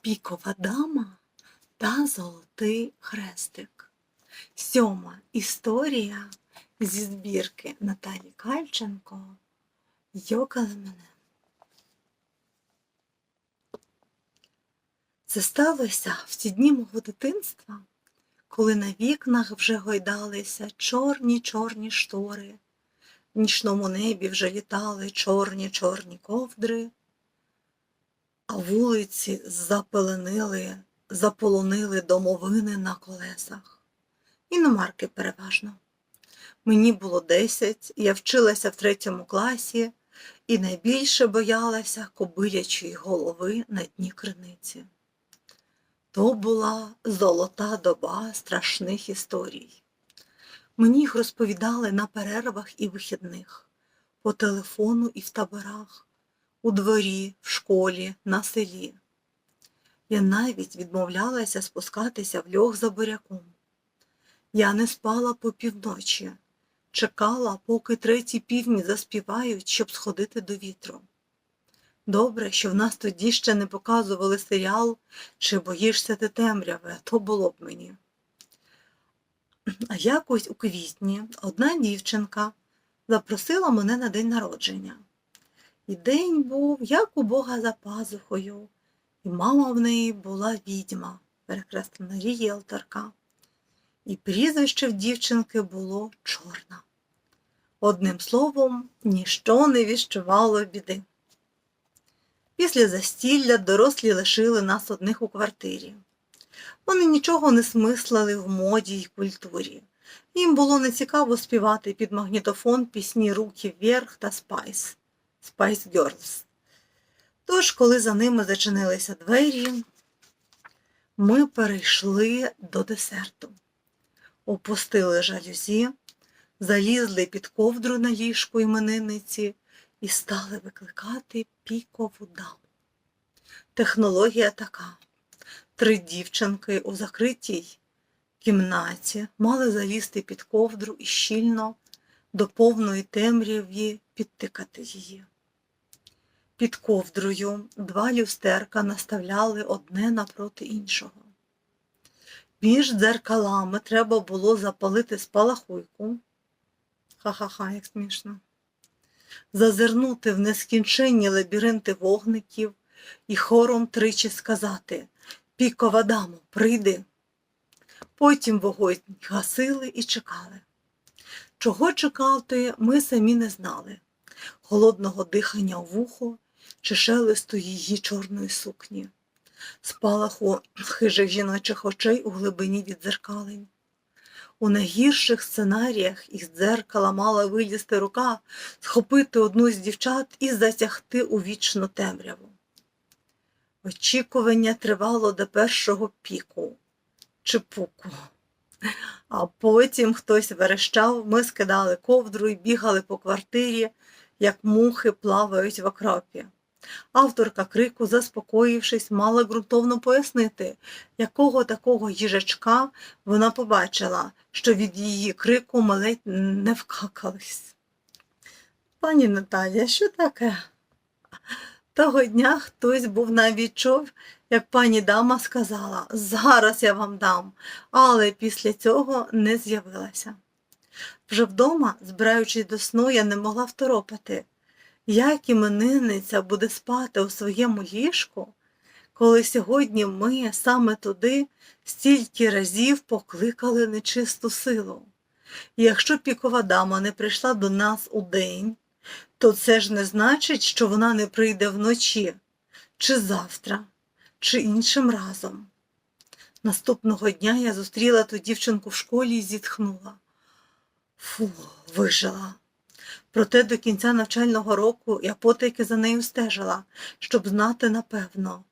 Пікова дама та золотий хрестик. Сьома історія зі збірки Наталі Кальченко Йокали мене. Це сталося в ті дні мого дитинства, коли на вікнах вже гойдалися чорні чорні штори, в нічному небі вже літали чорні чорні ковдри, а вулиці запеленили, заполонили домовини на колесах. Іномарки переважно. Мені було десять, я вчилася в третьому класі і найбільше боялася кобилячої голови на дні криниці. То була золота доба страшних історій. Мені їх розповідали на перервах і вихідних, по телефону і в таборах, у дворі, в школі, на селі. Я навіть відмовлялася спускатися в льох за буряком. Я не спала по півночі, чекала, поки треті півні заспівають, щоб сходити до вітру. Добре, що в нас тоді ще не показували серіал Чи боїшся ти темряви, то було б мені. А якось у квітні одна дівчинка запросила мене на день народження. І день був, як у Бога за пазухою, і мама в неї була відьма, перекреслена рієлторка, і прізвище в дівчинки було чорна. Одним словом, ніщо не віщувало біди. Після застілля дорослі лишили нас одних у квартирі. Вони нічого не смислили в моді й культурі. Їм було нецікаво співати під магнітофон пісні Руки вверх та Спайс Spice Girls. Тож, коли за ними зачинилися двері, ми перейшли до десерту, опустили жалюзі, залізли під ковдру на ліжку іменинниці і стали викликати пікову даму. Технологія така. Три дівчинки у закритій кімнаті мали залізти під ковдру і щільно до повної темряві підтикати її. Під ковдрою два люстерка наставляли одне напроти іншого. Між дзеркалами треба було запалити спалахуйку. Ха-ха-ха, як смішно. Зазирнути в нескінченні лабіринти вогників і хором тричі сказати Пікова дамо, прийди. Потім вогонь гасили і чекали. Чого чекати, ми самі не знали холодного дихання у вухо чи шелесту її чорної сукні, спалаху хижих жіночих очей у глибині відзеркалень. У найгірших сценаріях із дзеркала мала вилізти рука, схопити одну з дівчат і затягти у вічну темряву. Очікування тривало до першого піку чи пуку. А потім хтось верещав, ми скидали ковдру і бігали по квартирі, як мухи плавають в окропі. Авторка крику, заспокоївшись, мала ґрунтовно пояснити, якого такого їжачка вона побачила, що від її крику ми не вкакались. Пані Наталія, що таке? Того дня хтось був навіть чув, як пані дама сказала, зараз я вам дам, але після цього не з'явилася. Вже вдома, збираючись до сну, я не могла второпати, як іменинниця буде спати у своєму ліжку, коли сьогодні ми саме туди стільки разів покликали нечисту силу. І якщо пікова дама не прийшла до нас у день, то це ж не значить, що вона не прийде вночі, чи завтра, чи іншим разом. Наступного дня я зустріла ту дівчинку в школі і зітхнула. Фу, вижила. Проте до кінця навчального року я потайки за нею стежила, щоб знати напевно,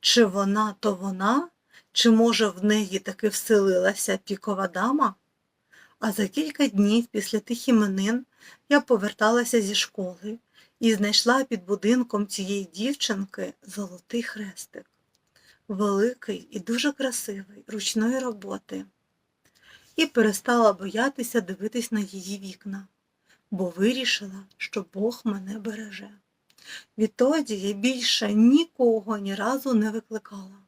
чи вона то вона, чи, може, в неї таки вселилася пікова дама. А за кілька днів після тих іменин я поверталася зі школи і знайшла під будинком цієї дівчинки золотий хрестик, великий і дуже красивий, ручної роботи, і перестала боятися дивитись на її вікна, бо вирішила, що Бог мене береже. Відтоді я більше нікого ні разу не викликала.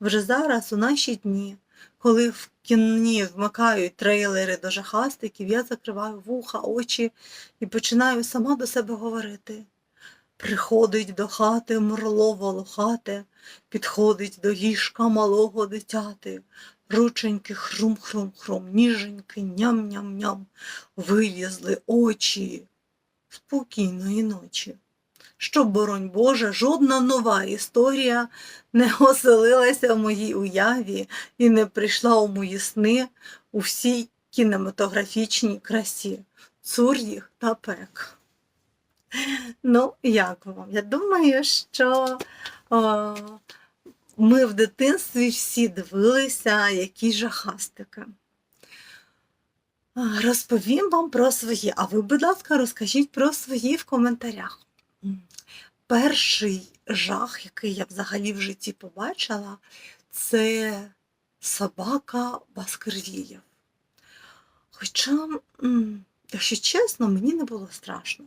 Вже зараз, у наші дні, коли в кіні вмикають трейлери до жахастиків, я закриваю вуха, очі і починаю сама до себе говорити. Приходить до хати мурло волохате, підходить до ліжка малого дитяти, рученьки хрум-хрум-хрум, ніженьки ням-ням-ням, вилізли очі спокійної ночі. Щоб, боронь Боже, жодна нова історія не оселилася в моїй уяві і не прийшла у мої сни у всій кінематографічній красі. Цур їх та пек. Ну, як вам? Я думаю, що о, ми в дитинстві всі дивилися які жахастики. Розповім вам про свої, а ви, будь ласка, розкажіть про свої в коментарях. Перший жах, який я взагалі в житті побачила, це собака Баскервіїв. Хоча, якщо чесно, мені не було страшно.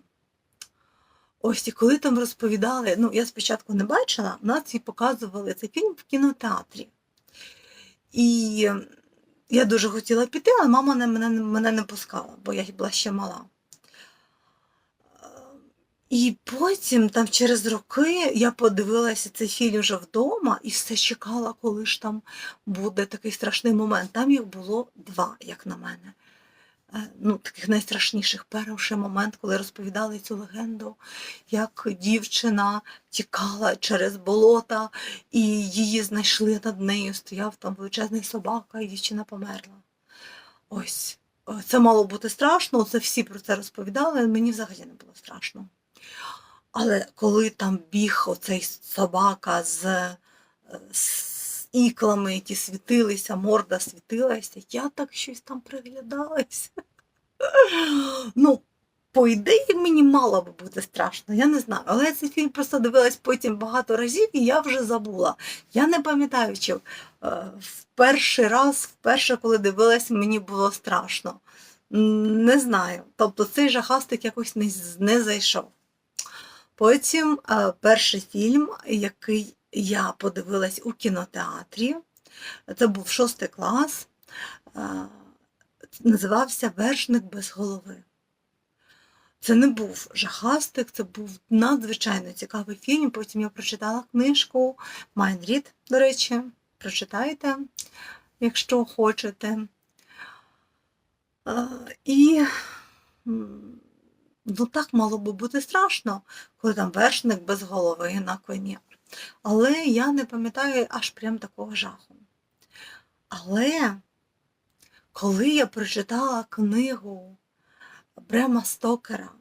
Ось і коли там розповідали, ну я спочатку не бачила, нас і показували цей фільм в кінотеатрі. І я дуже хотіла піти, але мама не- мене, мене не пускала, бо я була ще мала. Е, І потім, там через роки, я подивилася цей фільм вже вдома і все чекала, коли ж там буде такий страшний момент. Там їх було два, як на мене. Е, Ну, таких найстрашніших. Перший момент, коли розповідали цю легенду, як дівчина тікала через болота, і її знайшли над нею, стояв там величезний собака, і дівчина померла. Ось. Це мало бути страшно, це всі про це розповідали, мені взагалі не було страшно. Але коли там біг оцей собака з, е, іклами, які світилися, морда світилася, я так щось там приглядалася. Ну, по ідеї, мені мало би бути страшно, я не знаю. Але я цей фільм просто дивилась потім багато разів, і я вже забула. Я не пам'ятаю, чи е, в перший раз, вперше, коли дивилась, мені було страшно. Не знаю. Тобто цей жахастик якось не, не зайшов. Потім е, перший фільм, який я подивилась у кінотеатрі, це був шостий клас, е, називався Вершник без голови. Це не був жахастик, це був надзвичайно цікавий фільм. Потім я прочитала книжку Майнрід, до речі, прочитайте, якщо хочете. Е, І ну так мало би бути страшно, коли там вершник без голови на коні. Але я не пам'ятаю аж прям такого жаху. Але коли я прочитала книгу Брема Стокера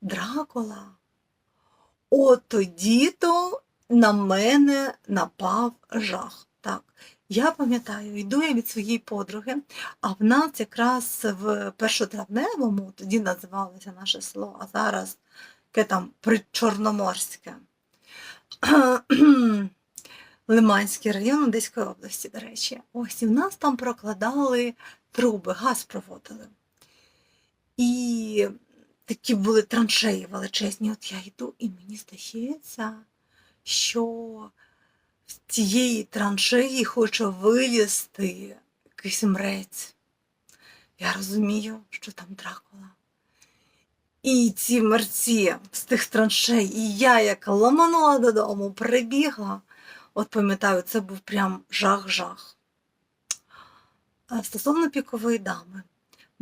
Дракула, от тоді-то на мене напав жах. Так, я пам'ятаю, йду я від своєї подруги, а в нас якраз в першотравневому, тоді називалося наше село, а зараз яке там причорноморське. Лиманський район Одеської області, до речі. Ось і в нас там прокладали труби, газ проводили. І такі були траншеї величезні. От я йду, і мені здається, що з цієї траншеї хоче вилізти якийсь мрець. Я розумію, що там Дракула. І ці мерці з тих траншей, і я як ламанула додому, прибігла. От пам'ятаю, це був прям жах-жах. Стосовно пікової дами,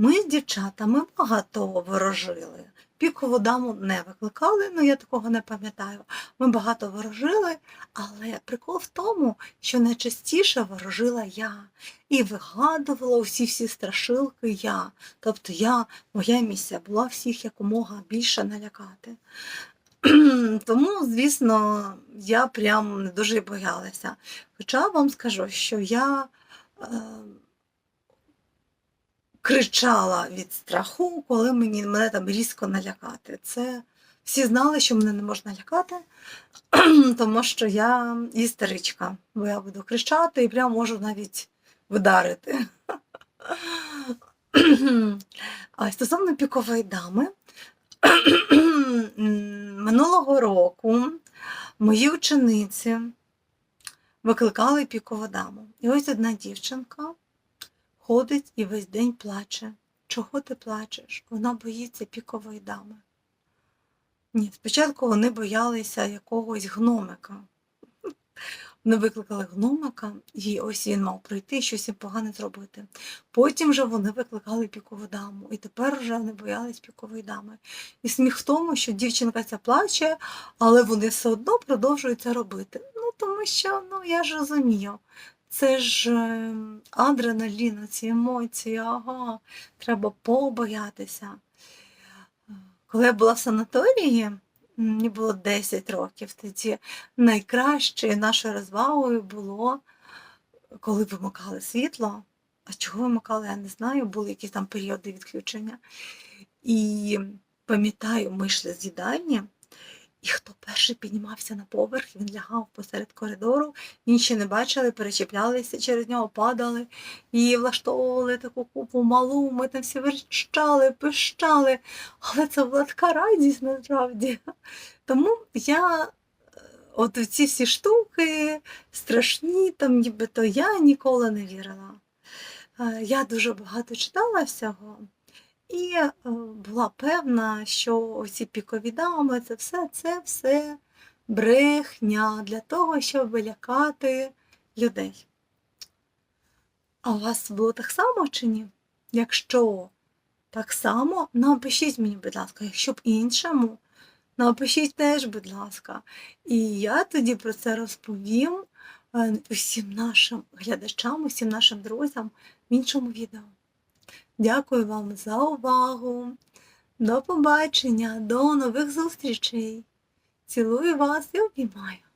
ми з дівчатами багато ворожили. Пікову даму не викликали, ну я такого не пам'ятаю. Ми багато ворожили, але прикол в тому, що найчастіше ворожила я і вигадувала усі всі страшилки я. Тобто я, моя місія була всіх якомога більше налякати. Тому, звісно, я прям не дуже боялася. Хоча вам скажу, що я е, кричала від страху, коли мені, мене там різко налякати. Це всі знали, що мене не можна лякати, тому що я істеричка, бо я буду кричати і прям можу навіть вдарити. А стосовно пікової дами, минулого року мої учениці викликали пікову даму. І ось одна дівчинка ходить і весь день плаче. Чого ти плачеш? Вона боїться пікової дами. Ні, спочатку вони боялися якогось гномика. Вони викликали гномика, і ось він мав прийти щось їм погане зробити. Потім вже вони викликали пікову даму, і тепер вже не боялись пікової дами. І сміх в тому, що дівчинка ця плаче, але вони все одно продовжують це робити. Ну, тому що, ну, я ж розумію, це ж е, адреналін, ці емоції, ага, треба побоятися. Коли я була в санаторії, мені було 10 років, тоді найкращою нашою розвагою було, коли вимикали світло. А чого вимикали, я не знаю, були якісь там періоди відключення. І пам'ятаю, ми йшли з їдальні, і хто перший піднімався на поверх, він лягав посеред коридору, інші не бачили, перечіплялися через нього, падали і влаштовували таку купу малу. Ми там всі верещали, пищали, але це була така радість насправді. Тому я е, от в ці всі штуки страшні, там нібито я ніколи не вірила. Е, Я дуже багато читала всього. І е, була певна, що ці пікові дами, це все, це все брехня для того, щоб лякати людей. А у вас було так само чи ні? Якщо так само, напишіть мені, будь ласка, якщо б іншому, напишіть теж, будь ласка. І я тоді про це розповім е, усім нашим глядачам, усім нашим друзям в іншому відео. Дякую вам за увагу. До побачення, до нових зустрічей. Цілую вас і обіймаю.